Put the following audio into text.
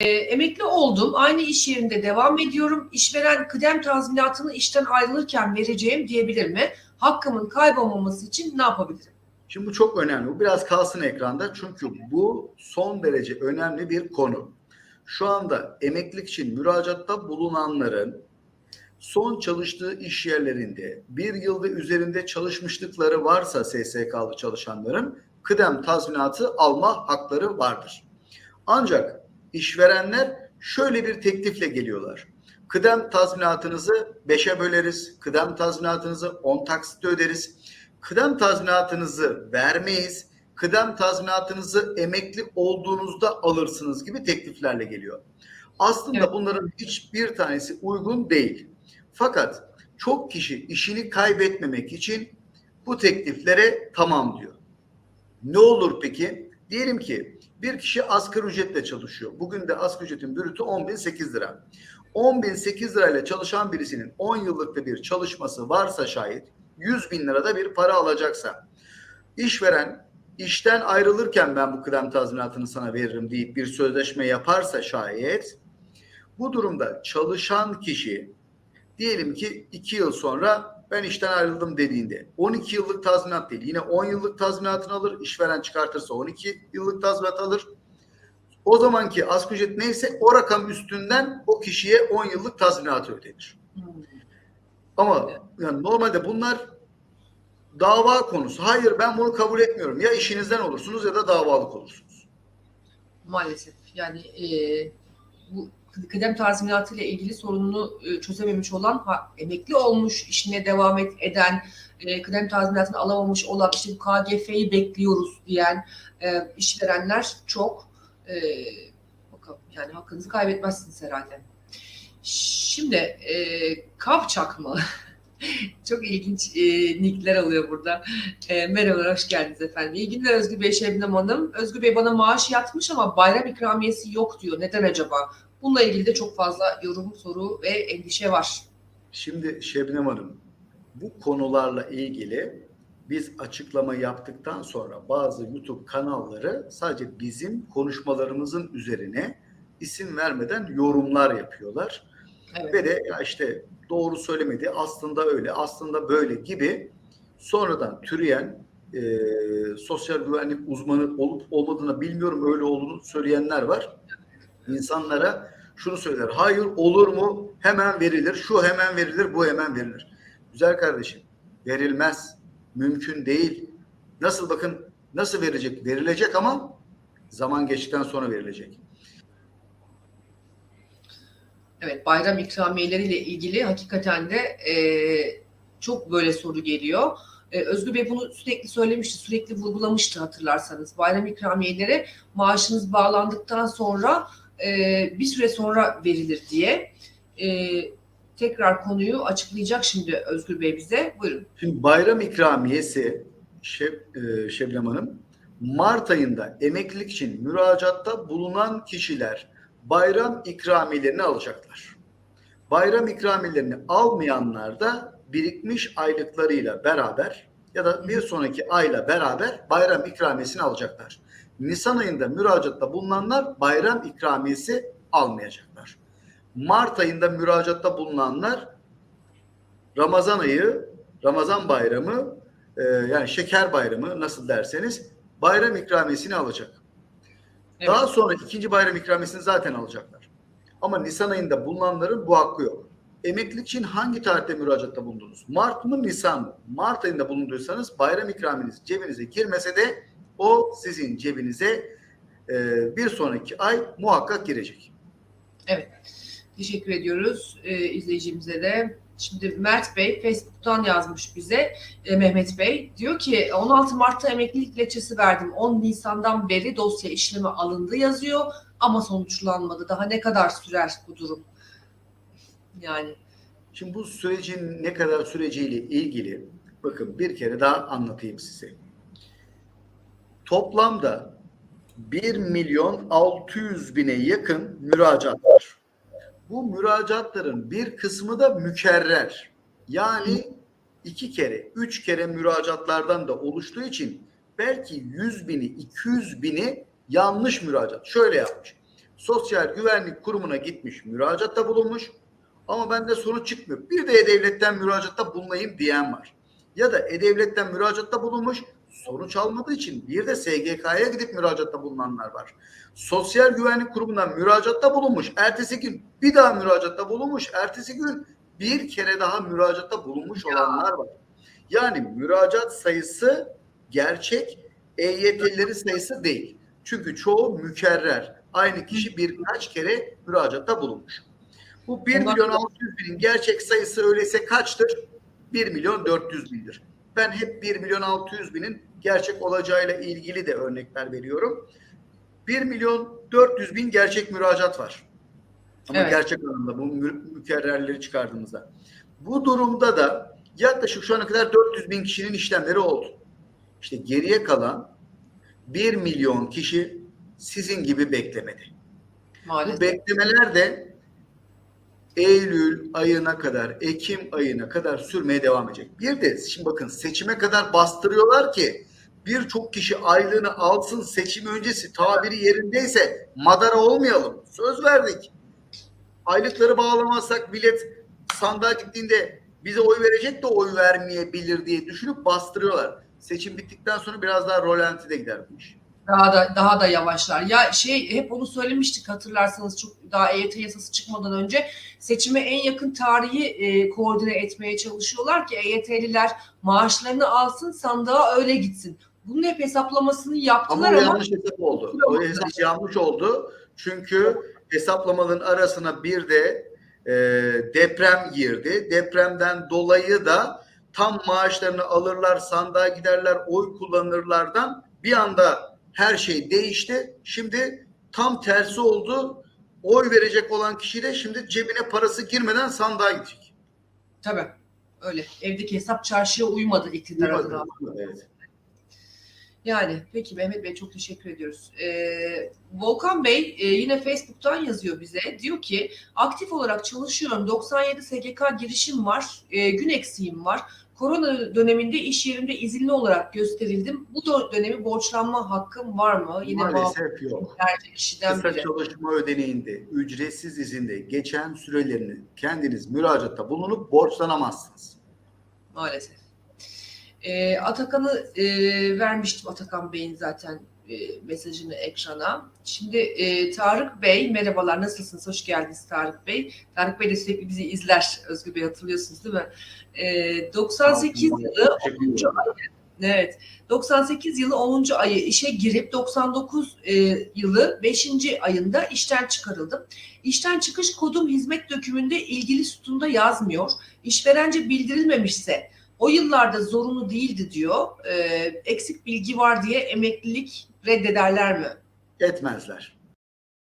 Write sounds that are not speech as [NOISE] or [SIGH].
E, emekli oldum. Aynı iş yerinde devam ediyorum. İşveren kıdem tazminatını işten ayrılırken vereceğim diyebilir mi? Hakkımın kaybolmaması için ne yapabilirim? Şimdi bu çok önemli. Bu biraz kalsın ekranda çünkü bu son derece önemli bir konu. Şu anda emeklilik için müracaatta bulunanların son çalıştığı iş yerlerinde bir yıl ve üzerinde çalışmışlıkları varsa SSK'lı çalışanların kıdem tazminatı alma hakları vardır. Ancak işverenler şöyle bir teklifle geliyorlar. Kıdem tazminatınızı 5'e böleriz, kıdem tazminatınızı 10 taksitle öderiz, kıdem tazminatınızı vermeyiz, kıdem tazminatınızı emekli olduğunuzda alırsınız gibi tekliflerle geliyor. Aslında Evet. bunların hiçbir tanesi uygun değil. Fakat çok kişi işini kaybetmemek için bu tekliflere tamam diyor. Ne olur peki? Diyelim ki bir kişi asgari ücretle çalışıyor. Bugün de asgari ücretin bürütü 10.008 lira. 10.008 lirayla çalışan birisinin 10 yıllıkta bir çalışması varsa şayet 100 bin lirada bir para alacaksa işveren işten ayrılırken ben bu kıdem tazminatını sana veririm deyip bir sözleşme yaparsa şayet bu durumda çalışan kişi diyelim ki 2 yıl sonra ben işten ayrıldım dediğinde 12 yıllık tazminat değil yine 10 yıllık tazminatını alır işveren çıkartırsa 12 yıllık tazminat alır o zamanki asgari ücret neyse o rakam üstünden o kişiye 10 yıllık tazminatı ödenir. Ama yani normalde bunlar dava konusu. Hayır ben bunu kabul etmiyorum. Ya işinizden olursunuz ya da davalık olursunuz. Maalesef. Yani e, bu kıdem tazminatı ile ilgili sorununu e, çözememiş olan, emekli olmuş, işine devam eden, e, kıdem tazminatını alamamış olan, işte bu KGF'yi bekliyoruz diyen e, işverenler çok. Bakalım yani hakkınızı kaybetmezsiniz herhalde. Şimdi e, Kavçak mı? [LAUGHS] Çok ilginç e, nickler alıyor burada. E, merhabalar, hoş geldiniz efendim. İyi günler Özgür Bey, Şebnem Hanım. Özgür Bey bana maaş yatmış ama bayram ikramiyesi yok diyor. Neden acaba? Bununla ilgili de çok fazla yorum, soru ve endişe var. Şimdi Şebnem Hanım bu konularla ilgili biz açıklama yaptıktan sonra bazı YouTube kanalları sadece bizim konuşmalarımızın üzerine isim vermeden yorumlar yapıyorlar. Evet. Ve de ya işte doğru söylemedi aslında öyle aslında böyle gibi sonradan türeyen e, sosyal güvenlik uzmanı olup olmadığını bilmiyorum öyle olduğunu söyleyenler var. İnsanlara şunu söyler hayır olur mu hemen verilir şu hemen verilir bu hemen verilir. Güzel kardeşim verilmez mümkün değil. Nasıl bakın nasıl verecek verilecek ama zaman geçtikten sonra verilecek. Evet, bayram ikramiyeleriyle ilgili hakikaten de e, çok böyle soru geliyor. E, Özgür Bey bunu sürekli söylemişti, sürekli vurgulamıştı hatırlarsanız. Bayram ikramiyeleri maaşınız bağlandıktan sonra e, bir süre sonra verilir diye. E, tekrar konuyu açıklayacak şimdi Özgür Bey bize. Buyurun. Şimdi bayram ikramiyesi Şeb, e, Şebnem Hanım Mart ayında emeklilik için müracaatta bulunan kişiler bayram ikramiyelerini alacaklar. Bayram ikramiyelerini almayanlar da birikmiş aylıklarıyla beraber ya da bir sonraki ayla beraber bayram ikramiyesini alacaklar. Nisan ayında müracaatta bulunanlar bayram ikramiyesi almayacaklar. Mart ayında müracaatta bulunanlar Ramazan ayı, Ramazan bayramı e, yani şeker bayramı nasıl derseniz bayram ikramiyesini alacak. Evet. Daha sonra ikinci bayram ikramiyesini zaten alacaklar. Ama Nisan ayında bulunanların bu hakkı yok. Emeklilik için hangi tarihte müracaatta bulundunuz? Mart mı Nisan mı? Mart ayında bulunduysanız bayram ikraminiz cebinize girmese de o sizin cebinize e, bir sonraki ay muhakkak girecek. Teşekkür ediyoruz e, izleyicimize de. Şimdi Mert Bey Facebook'tan yazmış bize e, Mehmet Bey. Diyor ki 16 Mart'ta emeklilik leçesi verdim. 10 Nisan'dan beri dosya işlemi alındı yazıyor ama sonuçlanmadı. Daha ne kadar sürer bu durum? Yani Şimdi bu sürecin ne kadar süreciyle ilgili bakın bir kere daha anlatayım size. Toplamda 1 milyon 600 bine yakın müracaat var. Bu müracaatların bir kısmı da mükerrer. Yani iki kere, üç kere müracaatlardan da oluştuğu için belki 100 bini, 200 bini yanlış müracaat. Şöyle yapmış. Sosyal Güvenlik Kurumu'na gitmiş, müracaatta bulunmuş ama bende sonuç çıkmıyor. Bir de E-Devlet'ten müracaatta bulunayım diyen var. Ya da E-Devlet'ten müracaatta bulunmuş, sonuç almadığı için bir de SGK'ya gidip müracaatta bulunanlar var. Sosyal Güvenlik Kurumu'ndan müracaatta bulunmuş, ertesi gün bir daha müracaatta bulunmuş, ertesi gün bir kere daha müracaatta bulunmuş olanlar var. Yani müracaat sayısı gerçek, EYT'lilerin sayısı değil. Çünkü çoğu mükerrer. Aynı kişi birkaç kere müracaatta bulunmuş. Bu 1 Ondan- milyon 600 binin gerçek sayısı öyleyse kaçtır? 1 milyon 400 bindir. Ben hep 1 milyon 600 binin gerçek olacağıyla ilgili de örnekler veriyorum. 1 milyon 400 bin gerçek müracaat var. Ama Evet. gerçek anlamda bu mü- mükerrerleri çıkardığımızda. Bu durumda da yaklaşık şu ana kadar 400 bin kişinin işlemleri oldu. İşte geriye kalan 1 milyon kişi sizin gibi beklemedi. Bu Maalesef. beklemeler de Eylül ayına kadar, Ekim ayına kadar sürmeye devam edecek. Bir de şimdi bakın seçime kadar bastırıyorlar ki birçok kişi aylığını alsın seçim öncesi tabiri yerindeyse madara olmayalım. Söz verdik. Aylıkları bağlamazsak millet sandığa gittiğinde bize oy verecek de oy vermeyebilir diye düşünüp bastırıyorlar. Seçim bittikten sonra biraz daha rolantide gider bu iş. Daha da daha da yavaşlar. Ya şey hep onu söylemiştik hatırlarsanız çok daha EYT yasası çıkmadan önce seçime en yakın tarihi e, koordine etmeye çalışıyorlar ki EYT'liler maaşlarını alsın sandığa öyle gitsin. Bunun hep hesaplamasını Ama yaptılar o ama, yanlış hesap oldu. O hesap yanlış oldu. Çünkü hesaplamaların arasına bir de e, deprem girdi. Depremden dolayı da tam maaşlarını alırlar, sandığa giderler, oy kullanırlardan bir anda her şey değişti. Şimdi tam tersi oldu. Oy verecek olan kişi de şimdi cebine parası girmeden sandığa gidecek. tabii öyle evdeki hesap çarşıya uymadı iktidar adına. Evet. Yani peki Mehmet Bey çok teşekkür ediyoruz. Ee, Volkan Bey e, yine Facebook'tan yazıyor bize. Diyor ki aktif olarak çalışıyorum. 97 SGK girişim var. E, gün eksiğim var. Korona döneminde iş yerimde izinli olarak gösterildim. Bu dö- dönemi borçlanma hakkım var mı? Yine Maalesef yok. kişiden Kısa biri. çalışma ödeneğinde, ücretsiz izinde geçen sürelerini kendiniz müracaatta bulunup borçlanamazsınız. Maalesef. E, Atakan'ı e, vermiştim Atakan Bey'in zaten mesajını ekrana. Şimdi e, Tarık Bey merhabalar nasılsınız? Hoş geldiniz Tarık Bey. Tarık Bey de sürekli bizi izler. Özgür Bey hatırlıyorsunuz değil mi? E, 98 yılı Teşekkür 10. ederim. ayı Evet. 98 yılı 10. ayı işe girip 99 e, yılı 5. ayında işten çıkarıldım. İşten çıkış kodum hizmet dökümünde ilgili sütunda yazmıyor. İşverence bildirilmemişse o yıllarda zorunlu değildi diyor. E, eksik bilgi var diye emeklilik reddederler mi? Etmezler.